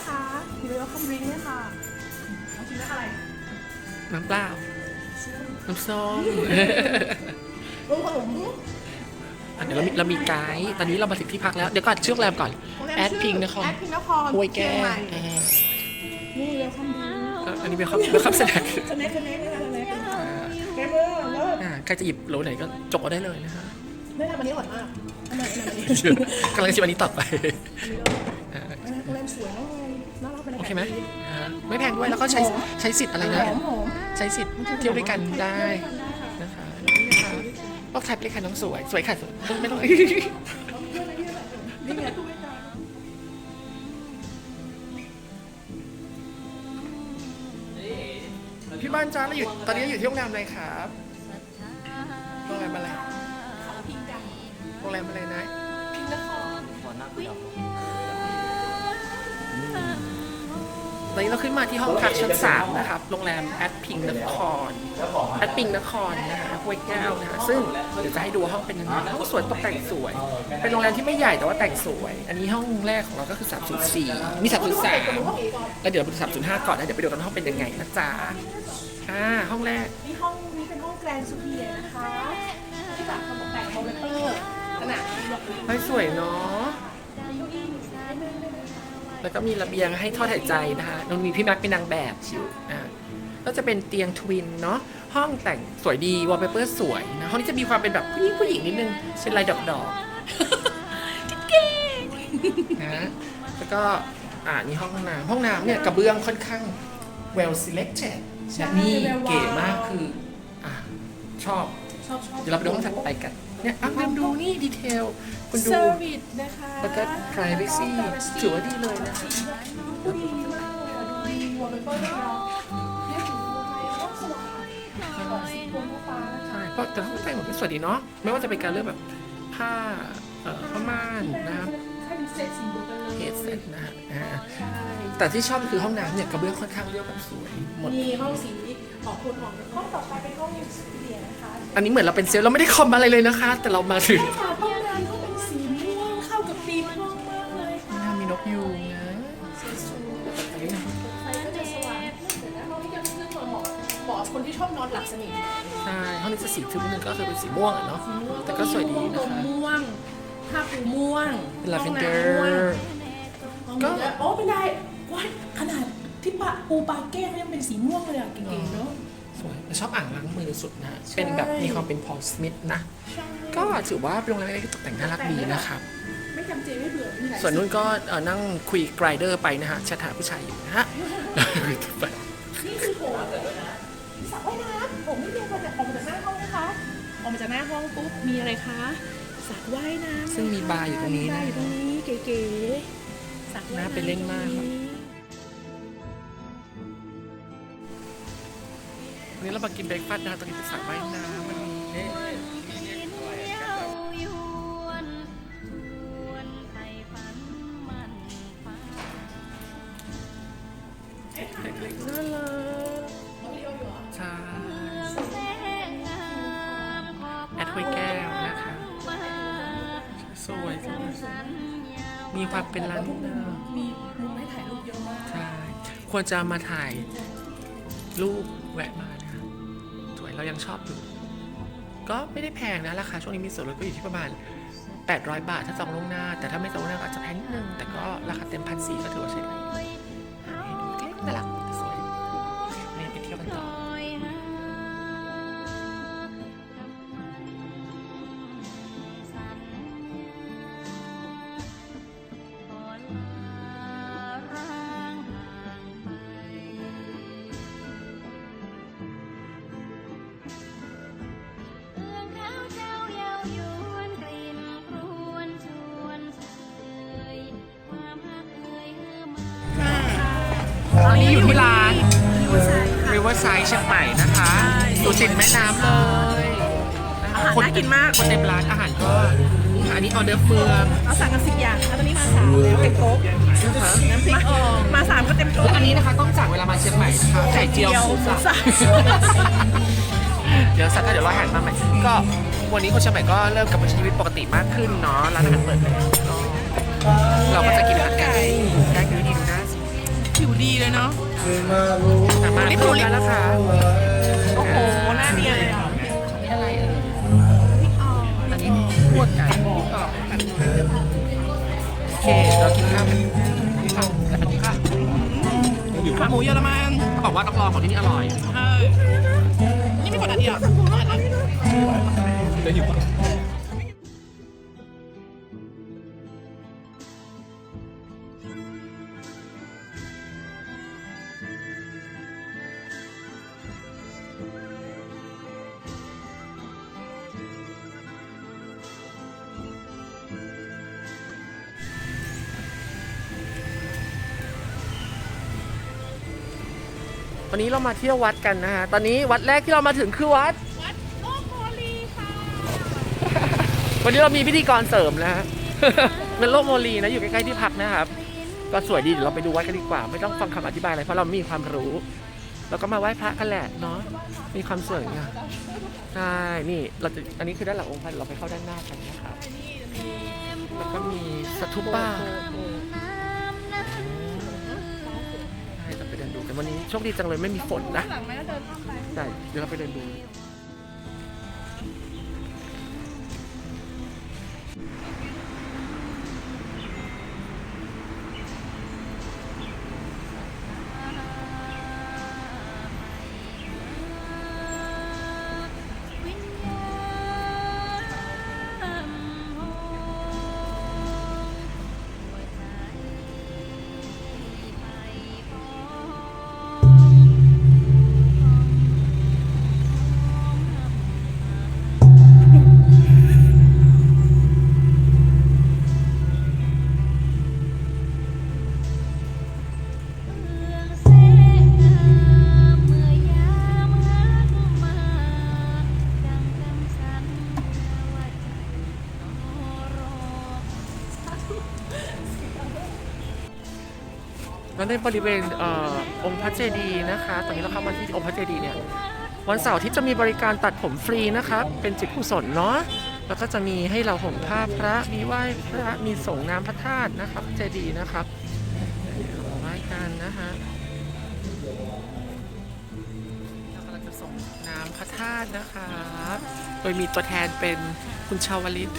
นะคะมีเวลคัมดริงด้วยค่ะน้องชิมได้อะไรน้ำเปล่า น้ำส้มนมอะเดี๋ยวเรามีเรามีไกด์ ตอนนี้เรามาถึงที่พักแล้ว เดี๋ยวก่อนเชื่อโงแรมก่อนแอดพิงนครแอดพิงนครห้วยแก่อ่านี่เวลคัดริอันนี้เป็นครับเป็นคำแสดงแอนเนคคอนเนคเลยค่ะคอนเนมเมอร์เลิศอใครจะหยิบโหลไหนก็จกอได้เลยนะฮะไม่ทำอันนี้อร่อยมากอันไหกำลังชิมอันนี้ตัอไป น่ารักเป็นโอเคไหมอ่าไม่แพงด้วยแล้วก็ใช้ใช้สิทธิ์อะไรนะ หอมใช้สิทธิ์เที่ยวด้วยกันได้นะคะนี่นะคะบอกไทยไปเลยค่ะน้องสวย สวยค่ะสวยไม่ต้อง นี่ไงพี่บ้านจ้าเราอยู่ตอนนี้อยู่ที่โรงแรมอะไรครั อนนี้เราขึ้นมาที่ห้องพักชั้นสามนะครับ โรงแรมแอดพิงนครแอดพิงนครนะคะห้วยแก้วนะคะซึ่งเดี๋ยวจะให้ดูว่าห้องเป็นยังไงห้องสวยตกแต่งสวย เป็นโรงแรมที่ไม่ใหญ่แต่ว่าแต่งสวย อันนี้ห้องแรกของเราก็คือ 304 มี 303 แล้วเดี๋ยวเราไปดู305 ก่อนนะเดี๋ยวไปดูกันว่าห้องเป็นยังไงนะจ๊ะอ่าห้องแรกนี่ห้องนี้เป็นห้องแกรนด์ซูเพียร์นะคะที่แบบเขาตกแต่งโมเดลเตอร์ขนาดนี้แบบเฮ้ยสวยเนาะ แล้วก็มีระเบียงให้ทอดหายใจนะคะนนมีพี่แม็กเป็นนางแบบอยู่อ่าก็จะเป็นเตียงทวินเนาะห้องแต่งสวยดีวอลเปเปอร์สวยนะห้องนี้จะมีความเป็นแบบผู้หญิงผู้หญิงนิดนึงเป็นลายดอกดอกๆเก๋ๆนะแล้วก็อ่านี่ห้องน้ำห้องน้ำเนี่ยกระเบื้องค่อนข้าง well selected และนี่เก๋มากคืออ่าชอบ ชอบชอบเดี๋ยวเราไปดูห้องถัดไปกัน เนี่ยอะลืมดูนี่ดีเทลคุณดูเซอร์วิสนะคะแล้วก็ privacy ถือว่าดีเลยนะคะดูดีมากเลยอะดูดีวอลเปเปอร์เราเรียกถึงตัวไทยห้องสว่างออกสีโทนฟ้านะคะใช่เพราะแต่ห้องแต่งก็สวยดีเนาะไม่ว่าจะเป็นการเลือกแบบผ้าเอ่อผ้าม่านนะครับใช่เป็นเซตสีเดียวกันเลยเฮดเซ็ตนะฮะอ่าใช่แต่ที่ชอบคือห้องน้ำเนี่ยกระเบื้องค่อนข้างเรียบแบบสวยหมด มีห้องสี ออกโทนออกห้องต่อไปเป็นห้องสตูดิโอนะคะอันนี้เหมือนเราเป็นเซลล์เราไม่ได้คอมอะไรเลยนะคะ แต่เรามาถึงฝาห้องน้ำก็เป็นสีม่วงเข้ากับธีมห้องมากเลยค่ะน้ำมีนกยูงนะสวยๆไฟก็จะสว่างนิดนึงแต่ห้องนี้ยังซึ่งเหมาะเหมาะกับคนที่ชอบนอนหลับสนิทใช่ห้องนี้จะสีทึบนึงก็คือเป็นสีม่วงอะเนาะแต่ก็สวยดีม่นะวงคะ ม่วงผ้าปูม่วงเป็น lavender ห้องน้ำม่วงห้องนี้โอ้ไม่ได้ว้ายขนาด ที่ปะปูปลาแก้วยังเป็นสีม่วงเลยอะเก๋ๆเนาะสวยแต่ชอบอ่างล้างมือสุดนะ เป็นแบบมีความเป็นพอลสมิธนะใช่ก็ถือว่าเป็นโรงแรมเล็กๆที่ตกแต่งน่ารักดีนะครับ ไม่จำเจไม่เบื่อมีหลายส่วนนู้นก็เอ่อนั่งคุยไกรเดอร์ไปนะฮะแชทหาผู้ชายอยู่นะฮะ นี่คือโถสระว่ายน้ำผมไม่เดียวกันแต่ออกมาจากหน้าห้องนะคะ ออกมาจากหน้าห้องปุ๊บมีอะไรคะสระว่ายน้ำซึ่งมีบาร์อยู่ตรงนี้มีบานะร์อยู่ตรงนี้เก๋ๆสระว่ายน่าน้ำไปเล่นมากครับ วันนี้เรามากินเบรกฟาสต์นะตรงนี้เป็นสระว่ายน้ำมันมีเนี่ยเล็กๆน่ารักใช่แอดห้วยแก้วนะคะ สวยจังมีความเป็นร้านนามีมุมให้ถ่ายรูปเยอะมาก ใช่ ควรจะมาถ่ายรูปแวะมาน เรายังชอบอยู่ ก็ไม่ได้แพงนะราคาช่วงนี้มีส่วนลดก็อยู่ที่ประมาณ 800 บาทถ้าจองล่วงหน้า แต่ถ้าไม่จองล่วงหน้าก็อาจจะแพงนิดนึง แต่ก็ราคาเต็มพันสี่ก็ถือว่าใช้ได้ให้ดูเล็กน่ารัก Riverside เชียงใหม่นะคะอยู่ติดแม่น้ำเลยนะคะอาหารน่ากินมาก คนเต็มร้านอาหารก็อันนี้ออเดอร์เฟืองเราสั่งกันสิบอย่างแล้วตอนนี้มาสามแล้วเต็มโต๊ะนะคะน้ำพริกอ่องมาสามก็เต็มโต๊ะและอันนี้นะคะต้องสั่งเวลามาเชียงใหม่นะคะไข่เจียวหมูสับสับเดี๋ยวสักก็เดี๋ยวเราหันมาใหม่ก็วันนี้คนเชียงใหม่ก็เริ่มกลับมาใช้ชีวิตปกติมากขึ้นเนาะร้านอาหารเปิดแล้วก็เราก็จะ ดูดีดูน่าสิผิวดีเลยเนาะสามารถลิปเพิ่มลิปได้แล้วค่ะโอ้โหหน้าเนียนเลยอะอะไรเอ่ยอันนี้พวกไก่ต่อโอเคเรากินข้าวกันข้าวแต่อันนี้ค่ะขาหมูเยอรมันเขาบอกว่าต้องลองของที่นี่อร่อยใช่นี่ไม่กดอันเดียวอันนั้นจะหิวปะ วันนี้เรามาเที่ยววัดกันนะฮะ ตอนนี้วัดแรกที่เรามาถึงคือวัด วัดโลกโมลีค่ะวันนี้เรามีพิธีกรเสริมนะฮะเป็นโลกโมลีนะอยู่ใกล้ๆที่พักนะครับ ก็สวยดีเดี๋ยวเราไปดูวัดกันดีกว่า ไม่ต้องฟังคำอธิบายอะไรเพราะเรามีความรู้เราก็มาไหว้พระกันแหละเนาะ มีความสวยงามใช่ นี่เราจะอันนี้คือด้านหลังองค์พระเราไปเข้าด้านหน้ากันนะครับ แล้วก็มีสถูปบ้า ช่จะไปเดินดูกันวันนี้โชคดีจังเลยไม่มีฝนนะหลังไม่ได้เดินข้ามไป ใช่เดี๋ยวเราไปเดินดู แล้วในบริเวณเอ่อองค์พระเจดีย์นะคะ ตอนนี้เราเข้ามาที่องค์พระเจดีย์เนี่ย วันเสาร์ที่จะมีบริการตัดผมฟรีนะครับเป็นจิตกุศลเนาะ แล้วก็จะมีให้เราห่มผ้าพระ มีไหว้พระ มีส่งน้ำพระธาตุนะครับ เจดีย์นะครับเดี๋ยวเราไหว้กันนะฮะเรากำลังจะส่งน้ำพระธาตุนะครับโดยมีตัวแทนเป็นคุณชาวลิต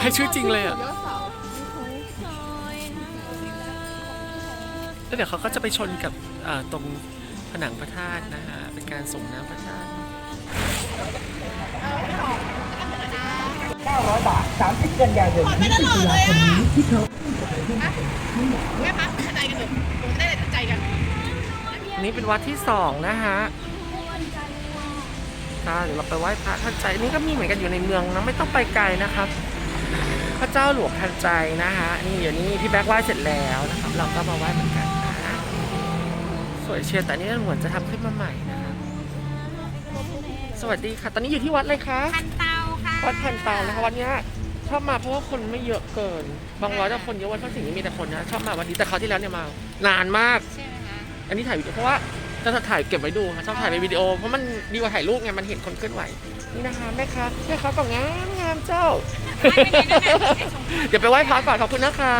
ให้ชื่อจริงเลยอะ แล้วเดี๋ยวเขาก็จะไปชนกับเอ่อตรงผนังพระธาตุนะฮะ เป็นการส่งน้ำพระธาตุ900 บาท 30 กันยายนไม่ตลอดเลยอะที่เขาแม่พักใจกันเถอะผมจะได้ใจกันอันนี้เป็นวัดที่สองนะฮะค่ะเดี๋ยวเราไปไหว้พระท่านใจ นี่ก็มีเหมือนกันอยู่ในเมืองนะ ไม่ต้องไปไกลนะครับ พระเจ้าหลวงทันใจนะฮะ นี่เดี๋ยวนี้พี่แบ๊กไหว้เสร็จแล้วนะครับ เราก็มาไหว้เหมือนกันนะ สวยเชียร์แต่นี่เหมือนจะทำขึ้นมาใหม่นะครับสวัสดีค่ะ ตอนนี้อยู่ที่วัดอะไรคะพันเตาค่ะวัดพันเตานะคะวันเนี้ยชอบมาเพราะว่าคนไม่เยอะเกิน บางร้อยแต่คนเยอะวันพระสิงห์นี่มีแต่คนนะชอบมาวันนี้แต่คราวที่แล้วเนี่ยมานานมาก ใช่ไหมคะอันนี้ถ่ายวิดีโอเพราะว่าจะถ่ายเก็บไว้ดูค่ะชอบถ่ายเป็นวิดีโอเพราะมันดีกว่าถ่ายรูปไงมันเห็นคนเคลื่อนไหวนี่นะคะแม่ค้าแม่ค้าก็งามงามเจ้าเดี๋ยวไปไหว้พระก่อนขอบคุณนะคะ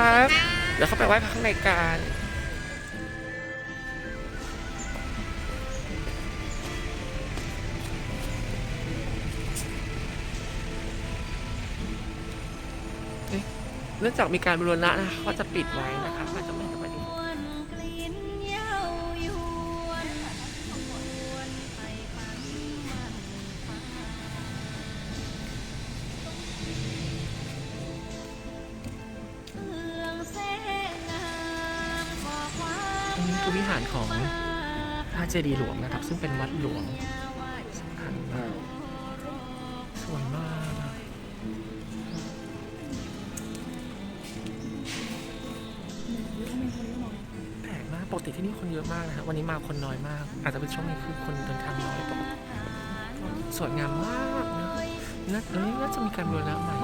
เดี๋ยวเข้าไปไหว้พระข้างในกัน เนื่องจากมีการบูรณะนะคะก็จะปิดไว้นะคะก็จะไม่ให้เข้าไปดูกลิ่นเย้ายวนวนไปฟังมันฟังเครื่องแสงงามขอความอันนี้คือวิหารของพระเจดีย์หลวงนะครับ ซึ่งเป็นวัดหลวง ติที่นี่คนเยอะมากนะฮะวันนี้มาคนน้อยมาก อาจจะเป็นช่วงนี้คือคนเดินทางน้อยปกติสวยงามมากนะน่าจะมีการบูรณะใหม่